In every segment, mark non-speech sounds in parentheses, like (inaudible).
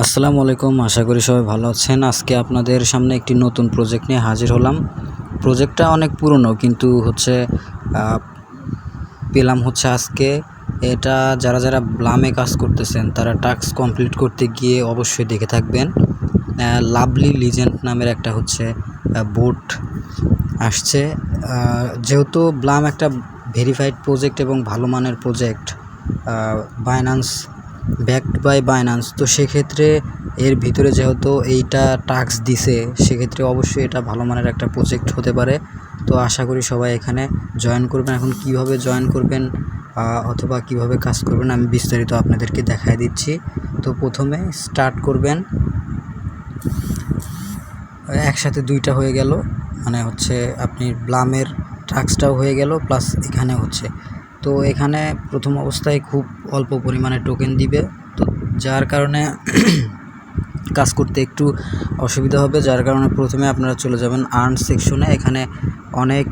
আসসালামু আলাইকুম, আশা করি সবাই ভালো আছেন। আজকে আপনাদের সামনে একটি নতুন প্রজেক্ট নিয়ে হাজির হলাম। প্রজেক্টটা অনেক পুরনো, কিন্তু হচ্ছে পেলাম হচ্ছে আজকে। এটা যারা যারা ব্লামে কাজ করতেছেন, তারা টাস্ক কমপ্লিট করতে গিয়ে অবশ্যই দেখে থাকবেন। লাভলি লিজেন্ড নামের একটা হচ্ছে বোট আসছে। যেহেতু ব্লাম একটা ভেরিফাইড প্রজেক্ট এবং ভালো মানের project Binance backed by Binance তো সেক্ষেত্রে এর ভিতরে যেহেতু এইটা টাস্ক দিছে, সেক্ষেত্রে অবশ্যই এটা ভালো মানের একটা প্রজেক্ট হতে পারে। তো আশা করি সবাই এখানে জয়েন করবেন। এখন কীভাবে জয়েন করবেন অথবা কীভাবে কাজ করবেন, আমি বিস্তারিত আপনাদেরকে দেখায় দিচ্ছি। তো প্রথমে স্টার্ট করবেন। একসাথে দুইটা হয়ে গেল। মানে হচ্ছে আপনি ব্লামের ট্রাক্সটাও হয়ে গেল প্লাস এখানে হচ্ছে তো এখানে প্রথম অবস্থায় খুব অল্প পরিমাণে টোকেন দিবে। তো যার কারণে (clears throat) কাজ করতে একটু অসুবিধা হবে। যার কারণে প্রথমে আপনারা চলে যাবেন আর্ন সেকশনে এখানে অনেক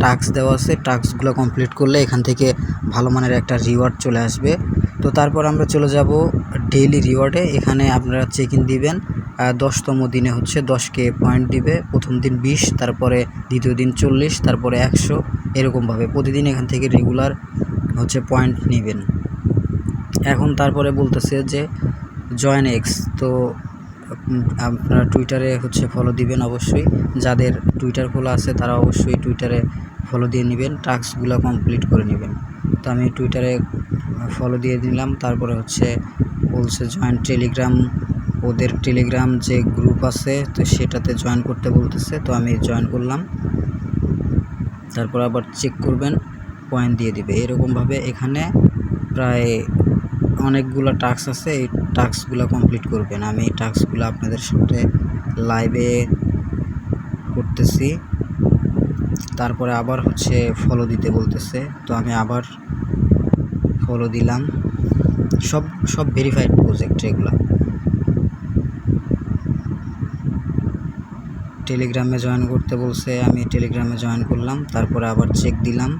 টাস্ক দেওয়া আছে। টাস্কগুলো কমপ্লিট করলে এখান থেকে ভালো মানের একটা রিওয়ার্ড চলে আসবে। তো তারপর আমরা চলে যাব ডেইলি রিওয়ার্ডে এখানে আপনারা চেক ইন দিবেন দশতম দিনে হচ্ছে দশকে পয়েন্ট দিবে। প্রথম দিন বিশ, তারপরে দ্বিতীয় দিন চল্লিশ, তারপরে একশো। এরকমভাবে প্রতিদিন এখান থেকে রেগুলার হচ্ছে পয়েন্ট নেবেন। এখন তারপরে বলতেছে যে জয়েন এক্স তো আপনারা টুইটারে হচ্ছে ফলো দিবেন অবশ্যই। যাদের টুইটার খোলা আছে তারা অবশ্যই টুইটারে ফলো দিয়ে নেবেন, টাস্কগুলো কমপ্লিট করে নেবেন। তো আমি টুইটারে ফলো দিয়ে দিলাম তারপরে হচ্ছে বলছে জয়েন টেলিগ্রাম ওদের টেলিগ্রাম যে গ্রুপ আছে, তো সেটাতে জয়েন করতে বলতেছে, তো আমি জয়েন করলাম। তারপর আবার চেক করবেন পয়েন্ট দিয়ে দিবে। এরকমভাবে এখানে প্রায় অনেকগুলো টাস্ক আছে, এই টাস্কগুলো কমপ্লিট করবেন। আমি এই টাস্কগুলো আপনাদের সাথে লাইভে করতেছি। তারপরে আবার হচ্ছে ফলো দিতে বলতেছে। তো আমি আবার ফলো দিলাম। সব সব ভেরিফাইড প্রজেক্ট এগুলো। টেলিগ্রামে জয়েন করতে বলছে, আমি টেলিগ্রামে জয়েন করলাম, তারপরে আবার চেক দিলাম।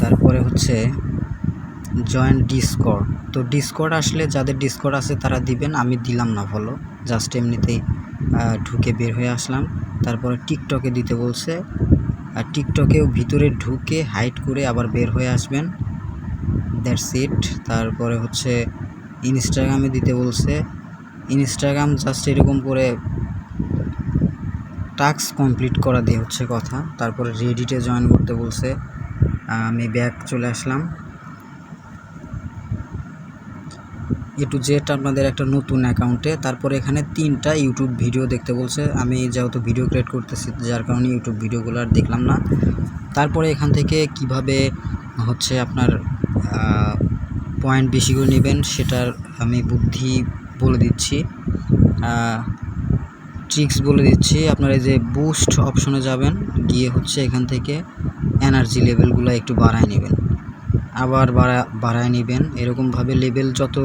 তারপরে হচ্ছে জয়েন ডিসকর্ড তো ডিসকর্ড আসলে যাদের ডিসকর্ড আছে তারা দিবেন, আমি দিলাম না ফলো জাস্ট এমনিতেই ঢুকে বের হয়ে আসলাম। তারপরে টিকটকে দিতে বলছে, আর টিকটকেও ভিতরে ঢুকে হাইট করে আবার বের হয়ে আসবেন। দ্যাটস ইট তারপরে হচ্ছে ইনস্টাগ্রামে দিতে বলছে ইনস্টাগ্রাম জাস্ট এরকম করে টাস্ক কমপ্লিট করা দিয়ে হচ্ছে কথা। তারপরে রেডিটে জয়েন করতে বলছে। আমি ব্যাক চলে আসলাম। এ টু জেড আপনাদের একটা নতুন অ্যাকাউন্টে তারপরে এখানে তিনটা ইউটিউব ভিডিও দেখতে বলছে। আমি যেহেতু ভিডিও ক্রিয়েট করতেছি, যার কারণে ইউটিউব ভিডিওগুলো আর দেখলাম না। তারপরে এখান থেকে কীভাবে হচ্ছে আপনার পয়েন্ট বেশি করে নেবেন, সেটার আমি বুদ্ধি বলে দিচ্ছি। ট্রিক্স বলে দিচ্ছি। আপনারা এই যে বুস্ট অপশনে যাবেন, গিয়ে হচ্ছে এখান থেকে এনার্জি লেভেলগুলো একটু বাড়ায় নেবেন। আবার বাড়া, বাড়ায় নেবেন। এরকমভাবে লেভেল যত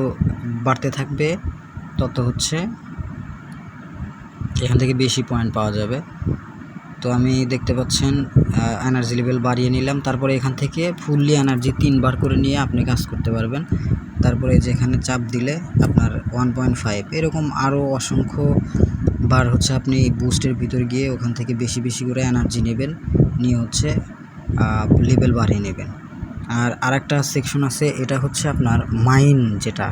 বাড়তে থাকবে, তত হচ্ছে এখান থেকে বেশি পয়েন্ট পাওয়া যাবে। তো আমি দেখতে পাচ্ছেন এনার্জি লেভেল বাড়িয়ে নিলাম। তারপরে এখান থেকে ফুললি এনার্জি তিনবার করে নিয়ে আপনি কাজ করতে পারবেন। তারপরে এই যে এখানে চাপ দিলে আপনার ওয়ান পয়েন্ট ফাইভ এরকম আরও অসংখ্য বার হচ্ছে আপনি বুস্টের ভিতর গিয়ে ওখান থেকে বেশি বেশি করে এনার্জি নেবেন, নিয়ে হচ্ছে লেভেল বাড়িয়ে নেবেন। আর আরেকটা সেকশন আছে, এটা হচ্ছে আপনার মাইন যেটা।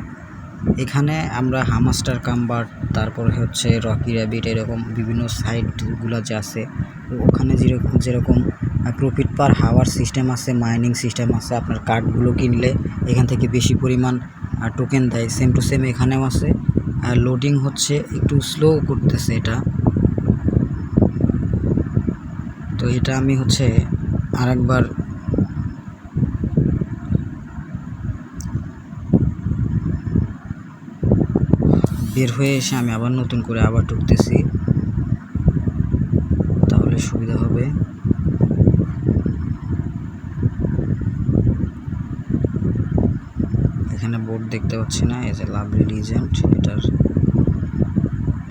এখানে আমরা হামাস্টার কাম্বার তারপরে হচ্ছে রকি র্যাবিট এরকম বিভিন্ন সাইটগুলো যে আছে, ওখানে যেরকম যেরকম প্রফিট পার হাওয়ার সিস্টেম আছে মাইনিং সিস্টেম আছে, আপনার কার্ডগুলো কিনলে এখান থেকে বেশি পরিমাণ টোকেন দেয়। সেম টু সেম এখানেও আছে। লোডিং হচ্ছে একটু স্লো করতেছে এটা। তো এটা আমি হচ্ছে আরেকবার বের হয়ে এসে আমি আবার নতুন করে আবার ঢুকতেছি তাহলে সুবিধা হবে এখানে বোর্ড দেখতে পাচ্ছি না, এই যে লাভলি লিজেন্ড এটার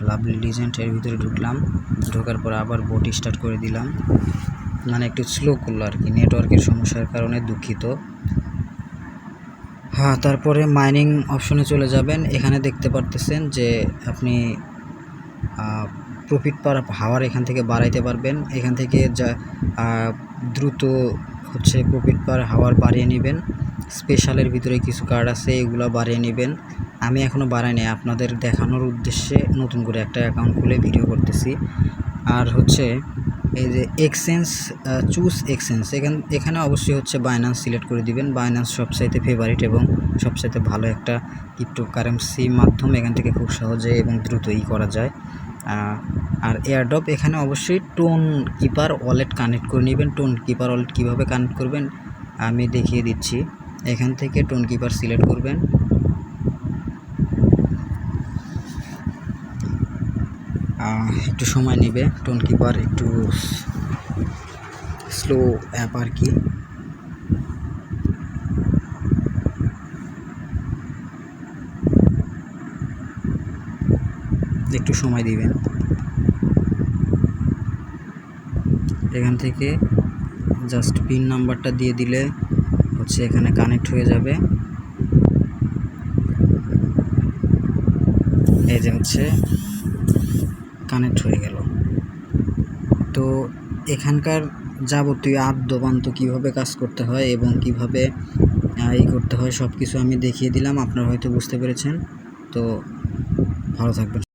লাভলি লিজেন্ড এর ভিতরে ঢুকলাম, ঢোকার পর আবার বোট স্টার্ট করে দিলাম। মানে একটু স্লো করল আর কি নেটওয়ার্কের সমস্যার কারণে দুঃখিত। হ্যাঁ তারপরে মাইনিং অপশনে চলে যাবেন, এখানে দেখতে পারতেছেন যে আপনি প্রফিট পার হাওয়ার এখান থেকে বাড়াইতে পারবেন, এখান থেকে যা দ্রুত হচ্ছে প্রফিট পার হাওয়ার বাড়িয়ে নেবেন। স্পেশালের ভিতরে কিছু কার্ড আছে, এগুলো বাড়িয়ে নেবেন। আমি এখনও বাড়াইনি আপনাদের দেখানোর উদ্দেশ্যে নতুন করে একটা অ্যাকাউন্ট খুলে ভিডিও করতেছি। আর হচ্ছে, এই যে এক্সচেঞ্জ চুজ এক্সচেঞ্জ এখান এখানে অবশ্যই হচ্ছে বাইন্যান্স সিলেক্ট করে দিবেন। বাইন্যান্স সবচাইতে ফেভারিট এবং সবচাইতে ভালো একটা ক্রিপ্টোকারেন্সি মাধ্যম, এখান থেকে খুব সহজে এবং দ্রুতই করা যায়। আর এয়ারড্রপ এখানে অবশ্যই টোন কিপার ওয়ালেট কানেক্ট করে নেবেন। টোন কিপার ওয়ালেট কীভাবে কানেক্ট করবেন, আমি দেখিয়ে দিচ্ছি। এখান থেকে টোন কিপার সিলেক্ট করবেন। একটু সময় নেবে টোন কিপার একটু স্লো অ্যাপ আর কি। একটু সময় দিবেন। এখান থেকে জাস্ট পিন নাম্বারটা দিয়ে দিলে হচ্ছে, এখানে কানেক্ট হয়ে যাবে। এই যে হচ্ছে কানেক্ট হয়ে গেল। তো এখানকার যাবতীয় আদ্যবান্ত কীভাবে কাজ করতে হয় এবং কীভাবে এই করতে হয় সব কিছু আমি দেখিয়ে দিলাম, আপনারা হয়তো বুঝতে পেরেছেন। তো ভালো থাকবেন।